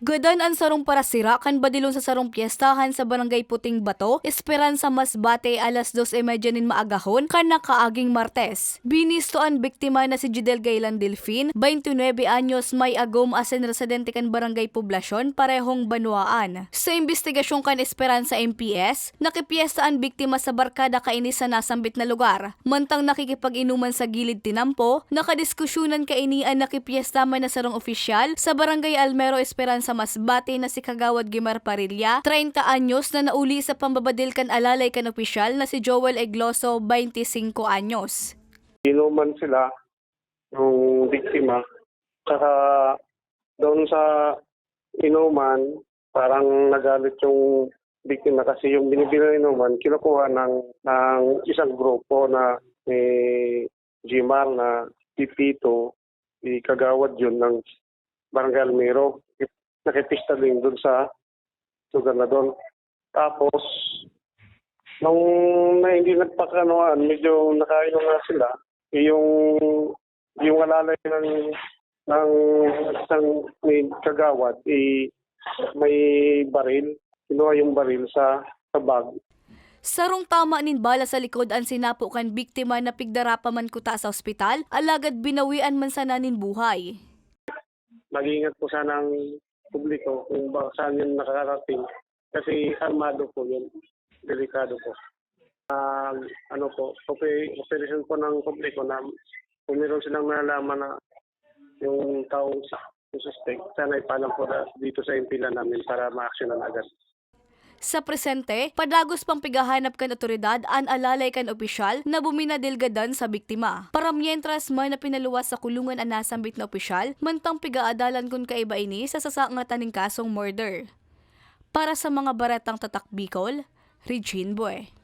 Gadan ang sarong para sira kan badilon sa sarong piyestahan sa barangay Puting Bato, Esperanza Masbate alas 2.30 nin maagahon kan nakaaging Martes. Binisto ang biktima na si Jidel Gaylan Delfin, 29 anyos may agom asen residente kan barangay Poblasyon, parehong Banuaan. Sa investigasyon kan Esperanza MPS, nakipiesta ang biktima sa barkada kainis sa nasambit na lugar. Mantang nakikipag-inuman sa gilid tinampo, nakadiskusyonan kainian nakipiesta man na sarong opisyal sa barangay Almero Esperanza Masbate na si Kagawad Gimar Parilla, 30 anyos na nauli sa pambabadil kan alalay kan opisyal na si Joel Egloso, 25 anyos. inuman sila ng biktima. Saka doon sa inuman, parang nagalit yung biktima kasi yung binibili ng inuman, kinukuha ng, ng isang grupo na ni Jimar na Pipito, ikagawad yun ng Barangay Almero. Nakipista din doon sa lugar na doon. Tapos, nung na hindi nagpakanoan, medyo nakainom na sila, yung yung alalay ng ng isang may kagawad eh, may baril kinuha yung baril sa sa bag Sarong tama nin bala sa likod ang sinapo kan biktima na pigdara pa man kuta sa ospital, alagad binawian man sana nin buhay. mag-iingat po sana ang publiko kung ba saan yun nakakarating. Kasi armado po yun. Delikado po. Ah, ano po ope- operation po ng publiko na kung meron silang nalaman na yung taong suspect sana ipalam po dito sa impila namin para ma-actionan agad Sa presente, padagos pang pigahanap kan otoridad an alalay kan opisyal na buminadilgadan sa biktima. Para mientras man na sa kulungan ang nasambit na opisyal, mantang pigaadalan kun kaiba ini sa sasangatan ng kasong murder. Para sa mga baratang tatak Bicol, Regine Boy.